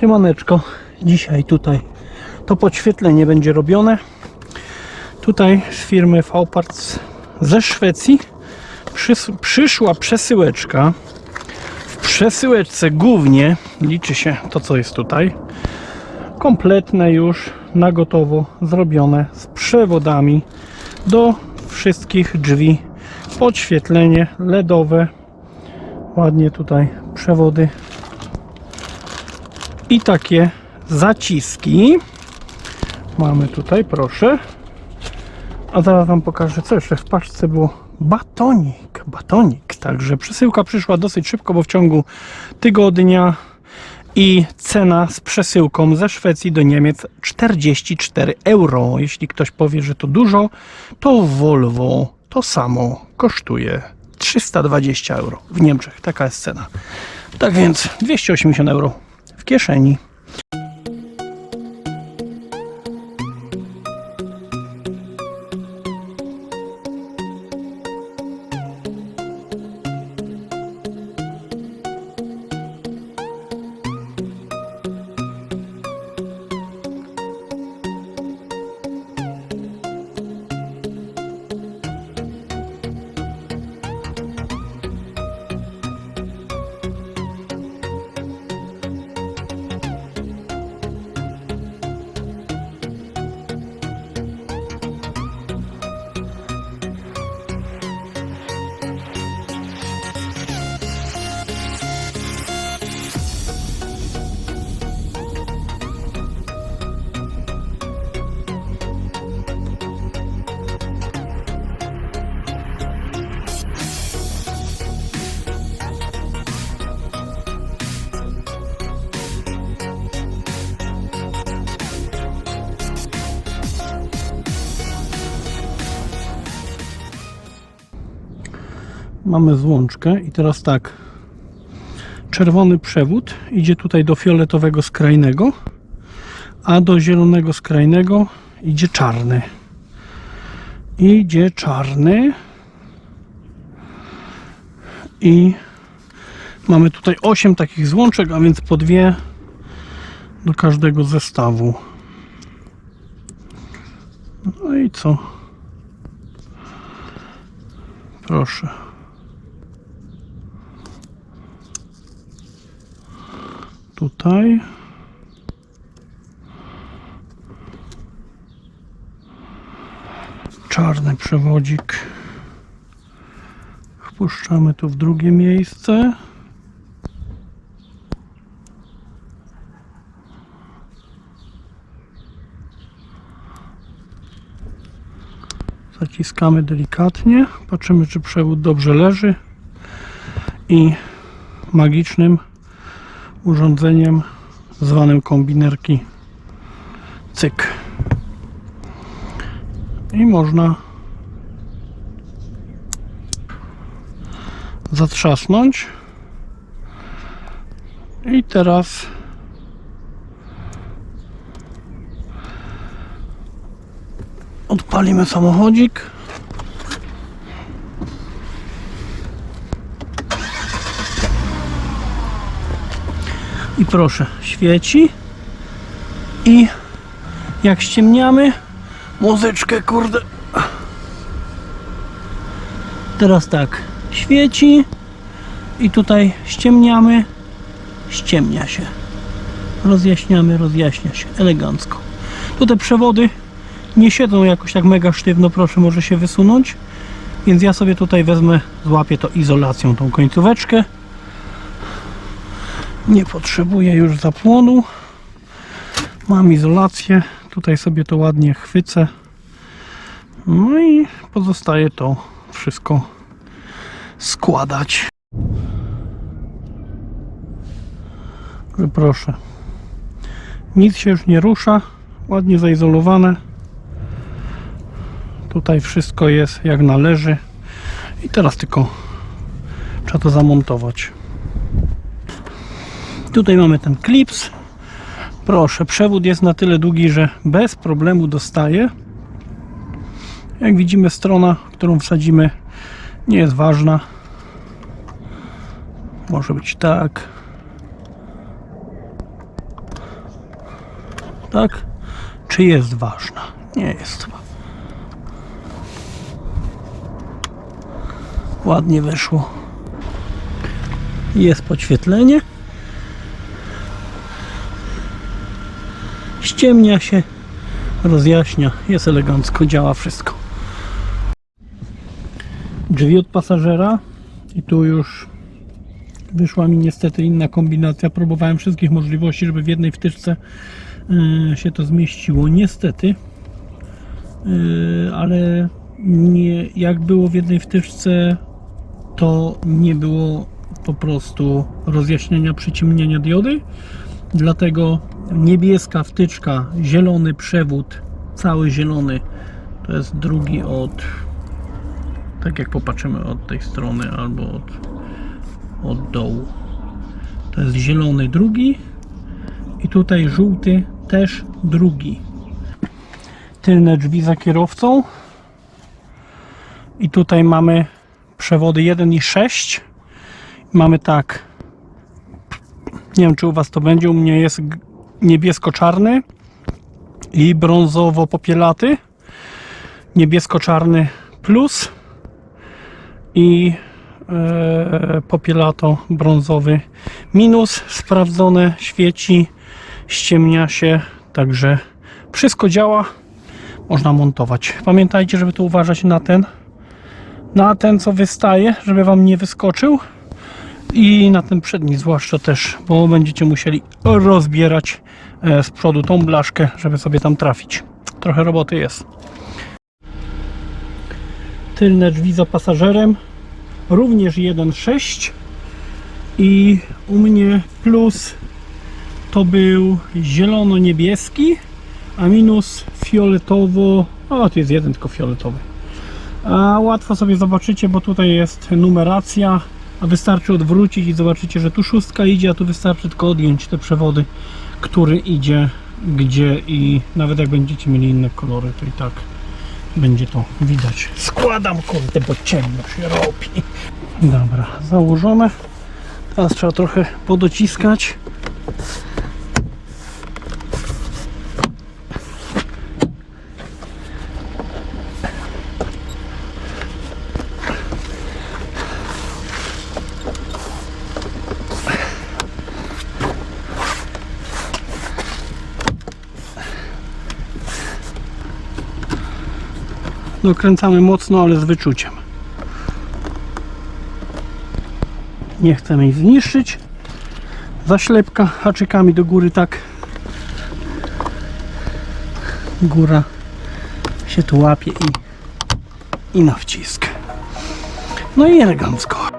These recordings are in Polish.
Siemaneczko, dzisiaj tutaj to podświetlenie będzie robione. Tutaj z firmy V-Parts ze Szwecji przys- przyszła przesyłeczka. W przesyłeczce głównie liczy się to, co jest tutaj. Kompletne już na gotowo zrobione z przewodami do wszystkich drzwi. Podświetlenie LEDowe. Ładnie tutaj przewody i takie zaciski. Mamy tutaj, proszę. A zaraz Wam pokażę, co jeszcze w paczce było. Batonik, batonik. Także przesyłka przyszła dosyć szybko, bo w ciągu tygodnia i cena z przesyłką ze Szwecji do Niemiec 44 euro. Jeśli ktoś powie, że to dużo, to Volvo to samo kosztuje 320 euro w Niemczech. Taka jest cena. Tak więc 280 euro w kieszeni. Mamy złączkę i teraz tak. Czerwony przewód idzie tutaj do fioletowego skrajnego, a do zielonego skrajnego idzie czarny. Idzie czarny. I mamy tutaj 8 takich złączek, a więc po dwie do każdego zestawu. No i co? Proszę. Tutaj. Czarny przewodzik. Wpuszczamy tu w drugie miejsce. Zaciskamy delikatnie. Patrzymy, czy przewód dobrze leży. I magicznym urządzeniem zwanym kombinerki cyk. I można zatrzasnąć. I teraz odpalimy samochodzik I proszę, świeci. I jak ściemniamy, muzyczkę, kurde. Teraz tak, świeci. I tutaj ściemniamy, ściemnia się. Rozjaśniamy, rozjaśnia się elegancko. Tutaj przewody nie siedzą jakoś tak mega sztywno, proszę, może się wysunąć. Więc ja sobie tutaj wezmę, złapię to izolacją, tą końcóweczkę nie potrzebuję już zapłonu. Mam izolację. Tutaj sobie to ładnie chwycę. No i pozostaje to wszystko składać. Proszę. Nic się już nie rusza. Ładnie zaizolowane. Tutaj wszystko jest jak należy. I teraz tylko trzeba to zamontować Tutaj mamy ten klips. Proszę, przewód jest na tyle długi, że bez problemu dostaje. Jak widzimy, strona, którą wsadzimy, nie jest ważna. Może być tak. tak? Czy jest ważna? Nie jest chyba. Ładnie wyszło. Jest podświetlenie. Ściemnia się, rozjaśnia, jest elegancko, działa wszystko. Drzwi od pasażera i tu już wyszła mi niestety inna kombinacja. Próbowałem wszystkich możliwości, żeby w jednej wtyczce e, się to zmieściło. Niestety, e, ale nie, jak było w jednej wtyczce, to nie było po prostu rozjaśnienia przyciemnienia diody. Dlatego niebieska wtyczka, zielony przewód, cały zielony, to jest drugi od, tak jak popatrzymy od tej strony albo od, od dołu. To jest zielony drugi i tutaj żółty też drugi. Tylne drzwi za kierowcą i tutaj mamy przewody 1 i 6. Mamy tak nie wiem, czy u Was to będzie. U mnie jest niebiesko-czarny i brązowo-popielaty. Niebiesko-czarny plus i e, popielato-brązowy minus. Sprawdzone, świeci, ściemnia się, także wszystko działa. Można montować. Pamiętajcie, żeby tu uważać na ten, na ten, co wystaje, żeby Wam nie wyskoczył i na ten przedni zwłaszcza też, bo będziecie musieli rozbierać e, z przodu tą blaszkę, żeby sobie tam trafić. Trochę roboty jest. Tylne drzwi za pasażerem, również 1.6 i u mnie plus to był zielono-niebieski, a minus fioletowo, o tu jest jeden tylko fioletowy. A łatwo sobie zobaczycie, bo tutaj jest numeracja, a wystarczy odwrócić i zobaczycie, że tu szóstka idzie, a tu wystarczy tylko odjąć te przewody, który idzie gdzie i nawet jak będziecie mieli inne kolory, to i tak będzie to widać. Składam kurde, bo ciemno się robi. Dobra, założone. Teraz trzeba trochę podociskać. Dokręcamy mocno, ale z wyczuciem. Nie chcemy ich zniszczyć. Zaślepka haczykami do góry tak. Góra się tu łapie i, i na wcisk. No i elegancko.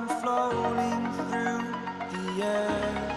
I'm floating through the air.